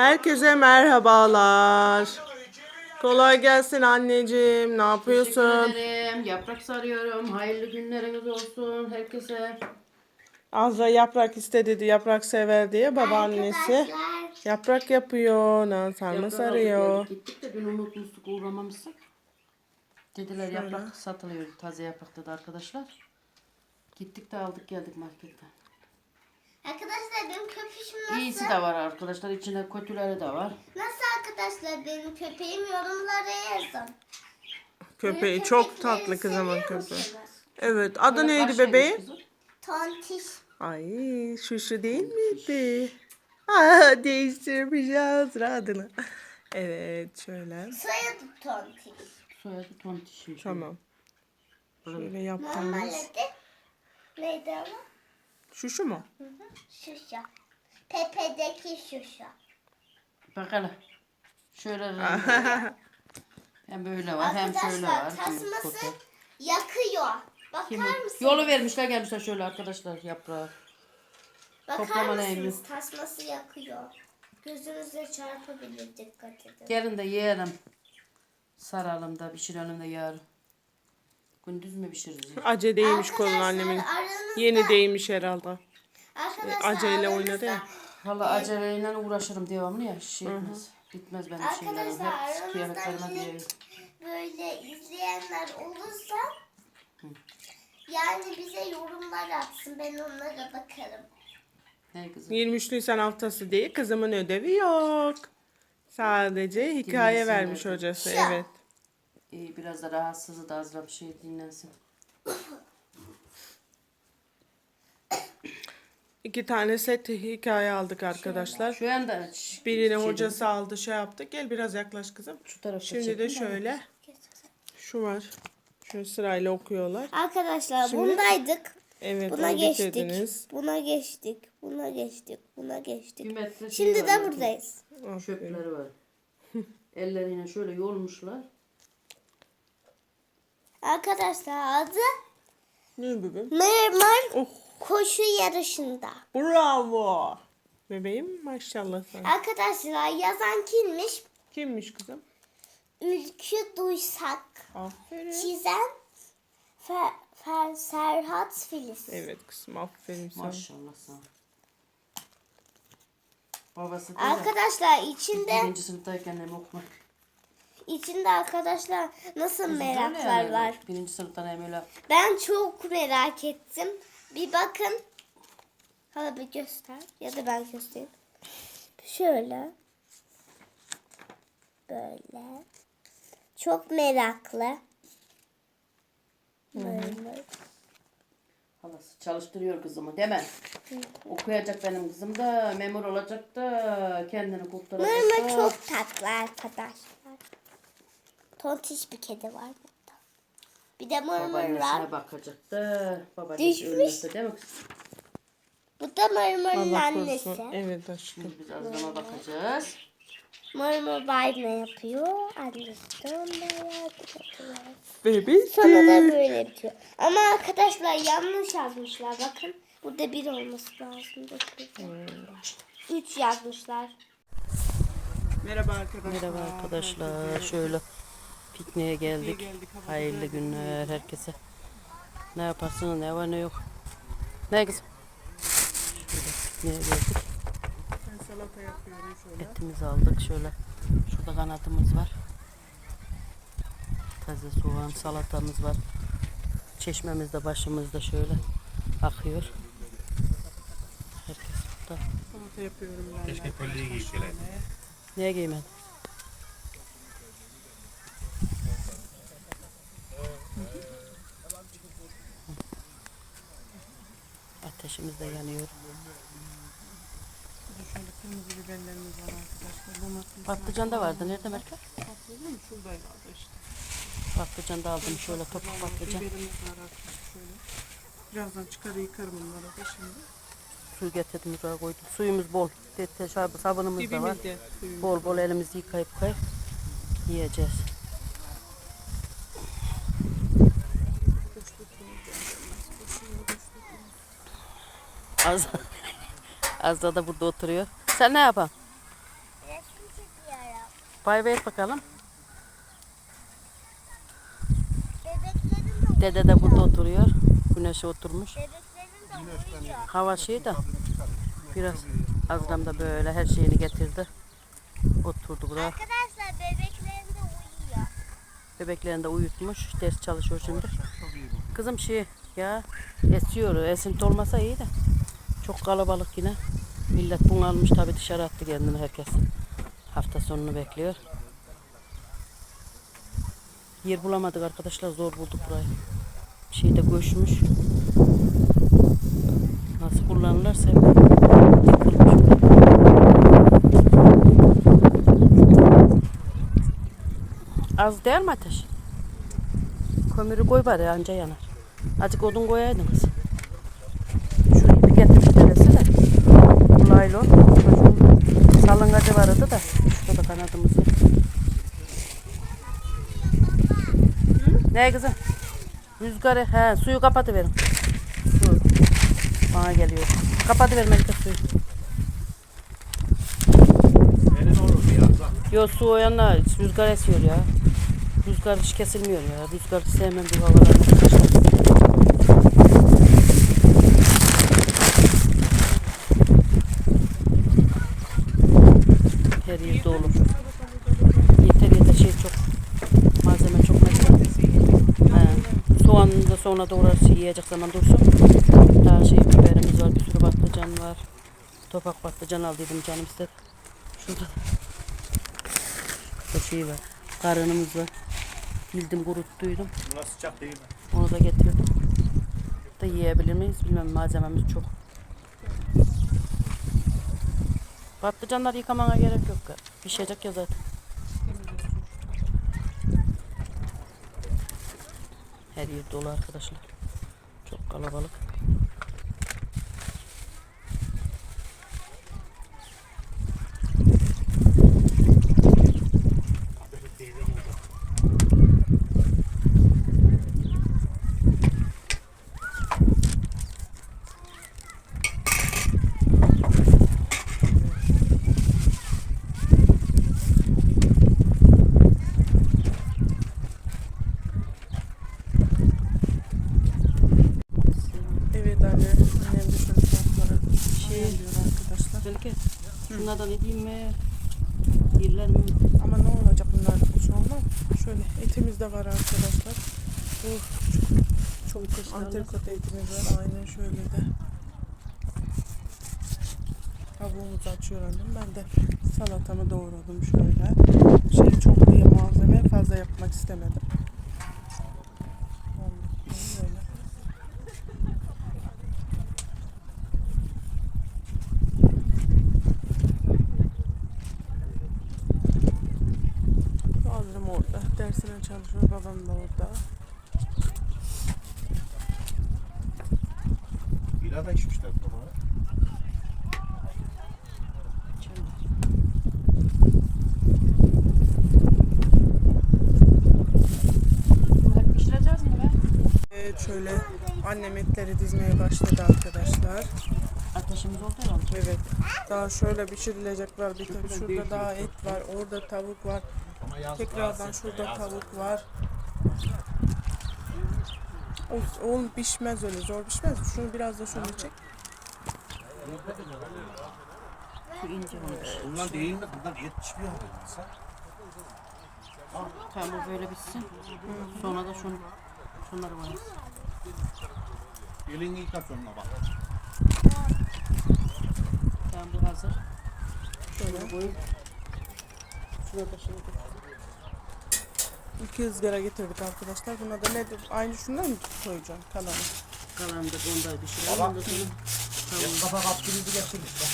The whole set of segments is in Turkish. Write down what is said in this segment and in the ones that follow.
Herkese merhabalar. Kolay gelsin anneciğim. Ne yapıyorsun? Teşekkür ederim. Yaprak sarıyorum. Hayırlı günleriniz olsun herkese. Azra yaprak istedi dedi. Yaprak sever diye babaannesi. Yaprak yapıyor. Nan sarma sarıyor. aldık. Gittik de dün unutmuştuk uğramamıştık. Dediler yaprak satılıyor. Taze yaprak dedi arkadaşlar. Gittik de aldık geldik marketten. Arkadaşlar benim köpüşüm nasıl? İyisi de var arkadaşlar. İçinde kötüleri de var. Nasıl arkadaşlar benim köpeğim yorumlara yazın. Köpeği Benim çok tatlı kızımın köpeği. Evet. Adı neydi Kaç aymış bebeğim? Tontiş. Ay şu şu değil miydi? Aa, değiştirmiş Azra adını. Evet şöyle. Soyadı Tontiş. Soyadı tontişmiş. Tamam. Şöyle yaptığımız. Normalde neydi ama? Şu şu mu? Hı hı, Şuşa. Pepe'deki şuşa. Bak hele. Şöyle rengi. hem böyle var hem şöyle var. Arkadaşlar tasması yakıyor. Bakar Kim? mısınız? Yolu vermişler gelmişler şöyle arkadaşlar yaprağı. Bakar toplama mısınız? neymiş? Tasması yakıyor. Gözünüze çarpabilir dikkat edin. Gelin de yiyelim. Saralım da pişirelim de yarın. Gündüz mü pişiririz? Ace değmiş kolun annemin. aranızda- Yeni değmiş herhalde. Arkadaşlar Aceyle aranızda- oynadı ya. Hala aceleyle uğraşırım devamlı ya. Şey etmez. Bitmez benim şeylerim. Arkadaşlar Hep aranızda böyle izleyenler olursa yani bize yorumlar atsın ben onlara bakarım. Ne kızım? 23 Nisan haftası değil. Kızımın ödevi yok. Sadece hikaye Dinlesin vermiş hocası. Evet. İyi biraz da rahatsızı da azra bir şey dinlensin. İki tane set hikaye aldık arkadaşlar. Şu anda şş, Birini şey hocası aldı şey yaptı. Gel biraz yaklaş kızım. Şu tarafa Şimdi de şöyle. Şu var. Şu sırayla okuyorlar. Arkadaşlar Şimdi- bundaydık. Evet Buna geçtik. bitirdiniz. Buna geçtik. Buna geçtik. Buna geçtik. Şey Şimdi de buradayız. Çöpleri var. Elleriyle şöyle yolmuşlar. Arkadaşlar adı Ne bebeğim? Mermer Oh koşu yarışında. bravo. Bebeğim maşallah sana. Arkadaşlar yazan kimmiş? Kimmiş kızım? Ülkü Duysak. Aferin. Çizen Fer, Fer, Serhat Filiz. Evet kızım aferin sana. Maşallah sana. Babası da Arkadaşlar içinde birinci sınıftayken hem okumak. İçinde arkadaşlar nasıl Öyle meraklar yani. var. Birinci sınıftan hem öyle. Ben çok merak ettim. Bir bakın. Hala bir göster. Ya da ben göstereyim. Şöyle. Böyle. Çok meraklı. Böyle. Halası çalıştırıyor kızımı değil mi? Okuyacak benim kızım da memur olacak da kendini kurtaracak Mırmır çok tatlı arkadaşlar. Tontiş bir kedi var burada. Bir de mırmır var. Babaannesine bakacak da. Babaannesi Düşmüş. değil mi? Bu da mırmırın Allah annesi. korusun. Evet aşkım. Şimdi biz Azram'a bakacağız. Mırmır banyo yapıyor. Annesi de onlara yardım ediyor. Sonra da böyle bitiyor. Ama arkadaşlar yanlış yazmışlar. Bakın burada bir olması lazım. Üç yazmışlar. Merhaba arkadaşlar. Merhaba arkadaşlar. Şöyle pikniğe geldik. geldik, Hayırlı günler herkese. Ne yaparsınız ne var ne yok. Ne kızım? Şöyle pikniğe geldik. Ben salata yapıyorum şöyle. Etimizi aldık şöyle. Şurada kanatımız var. Taze soğan, salatamız var. Çeşmemiz de başımızda şöyle akıyor. Herkes burada. Salata yapıyorum ben. Keşke kolyeyi giyip geleydin. Niye giymedin? De yanıyor. Şöyle kırmızı biberlerimiz var arkadaşlar. Domates. Patlıcan da vardı. Nerede Merkel? Patlıcan mı? Şuradaydı işte. Patlıcan da aldım şöyle topuk patlıcan. Biberimiz var arkadaşlar şöyle. Birazdan çıkar yıkarım onları da şimdi. Su getirdim buraya koydum. Suyumuz bol. Dete sabunumuz da var. Dibimizde suyumuz. Bol bol elimizi yıkayıp yıkayıp yiyeceğiz. Az, az da burada oturuyor. Sen ne yapan? Bay ver bakalım. Bebeklerim de, Dede de burada oturuyor. Güneşe oturmuş. bebeklerim de uyuyor. Hava şey de biraz Azram da böyle her şeyini getirdi. Oturdu buraya. Arkadaşlar bebeklerim de uyuyor. Bebeklerini de uyutmuş. Ders çalışıyor şimdi. Kızım şey ya esiyor. Esinti olmasa iyi de. Çok kalabalık yine. Millet bunalmış tabii dışarı attı kendini herkes. Hafta sonunu bekliyor. Yer bulamadık arkadaşlar zor bulduk burayı. Şey de göçmüş. Nasıl kullanırlarsa. Az değil mi ateş? Kömürü koy bari anca yanar. Azıcık odun koyaydınız. Şu ipi getirdik neresi de. Şu Salıngacı vardı da. Şurada da kanadımız var. Ne kızım? Rüzgarı, he suyu kapatıverin. Su. Bana geliyor. Kapatıver Melike suyu. Yo su o yana rüzgar esiyor ya. Rüzgar hiç kesilmiyor ya. Rüzgar sevmem bu havalarda. Her yerde olur. Yeter yeter şey çok. Malzeme çok mesela. He. Soğanını da sonra doğrarsın yiyecek zaman dursun. Daha şey biberimiz var, bir sürü patlıcan var. Topak patlıcan aldıydım canım istedi. Şurada Burada şey var. Karınımız var. Bildim kuruttuydum. Buna sıcak değil mi? Onu da getirdim. Da yiyebilir miyiz bilmem malzememiz çok. Patlıcanları yıkamana gerek yok. Pişecek ya zaten. Her yer dolu arkadaşlar. Çok kalabalık. Evet anne. Annem de şöyle tavukları şey diyor arkadaşlar. Belki mi? Yerler mi? Ama ne olacak bunlar sonra? Şöyle etimiz de var arkadaşlar. Bu çok, çok antrikot etimiz var. Aynen şöyle de. Tavuğumuzu açıyor annem. Ben de salatamı doğradım şöyle. Şey çok diye malzeme fazla yapmak istemedim. Böyle. Bazılarım orada. Dersine çalışıyor. Babam da orada. Bira da içmişler baba. Bırak pişireceğiz mi be? Evet şöyle annem etleri dizmeye başladı arkadaşlar. Ateşimiz oldu herhalde. Evet. Daha şöyle pişirilecek var. Bir tek şurada daha et var. Orada tavuk var. Tekrardan şurada tavuk var. Of, oğlum pişmez öyle zor pişmez. Şunu biraz da şöyle çek. Şu ince olmuş. Bunlar değil mi? Bunlar et pişmiyor. Tamam bu böyle bitsin. Sonra da şunu, şunları koyarız. Elini yıka sonuna bak. Tamam bu hazır. Şöyle. Koyup şuna da şimdi İki ızgara getirdik arkadaşlar. Buna da nedir? Aynı şundan mı koyacağım? Kalanı. kalanı da onu da pişirelim. Baba. Ondan sonra Et kafa kapçınızı getirmiş bak.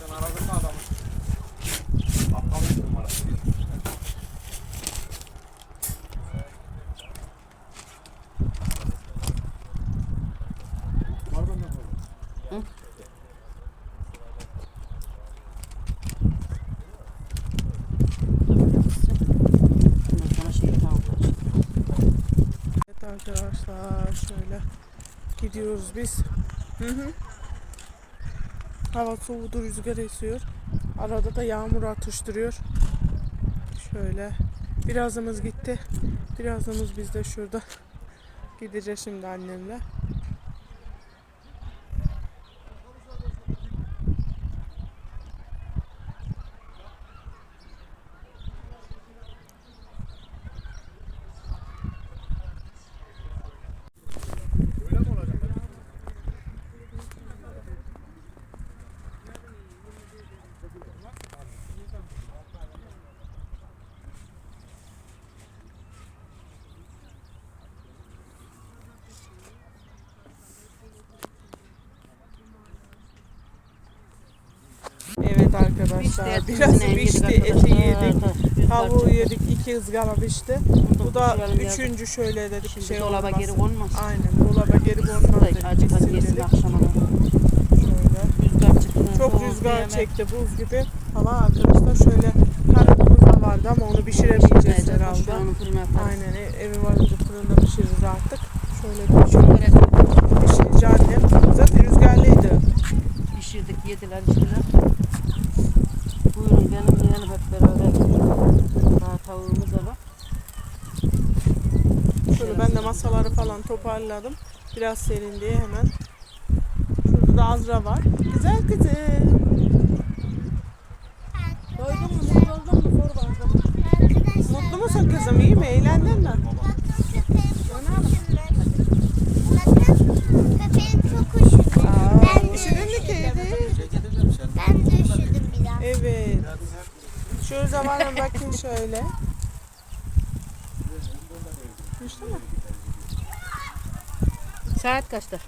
Sen aradın mı adamı? Bakalım numara. Var mı ne var? böyle bitsin. Ondan sonra şey tavuk açacağız. Evet arkadaşlar şöyle gidiyoruz biz. Hı hı. Hava soğudu, rüzgar esiyor. Arada da yağmur atıştırıyor. Şöyle. Birazımız gitti. Birazımız biz de şurada. Gideceğiz şimdi annemle. Öyle mi olacak? Arkadaşlar. Biraz pişti, eti yedik. Tavuğu yedik, iki ızgara pişti. Bu da üçüncü şöyle dedik Şimdi şey dolaba olmasın. geri konmaz. Aynen dolaba geri konmaz dedik. Acıkan yesin akşama. Çok rüzgar çekti buz gibi. Hava arkadaşlar şöyle karnımız da vardı ama onu pişiremeyeceğiz herhalde. Aynen ev- evi varınca fırında pişiririz artık. Şöyle Şöyle pişirince annem. Zaten rüzgarlıydı. pişirdik, yediler, içtiler. Buyurun gelin yiyelim hep beraber. Daha tavuğumuz da var. Şöyle ben de masaları falan toparladım. Biraz serin diye hemen. Şurada da Azra var. Güzel kızım. Doydun mu? Mutlu oldun mu? Sor bakalım. Mutlu musun kızım? İyi mi? Eğlendin mi? Evet. Şu zamana bakın şöyle. Düştü mü? Saat kaçta?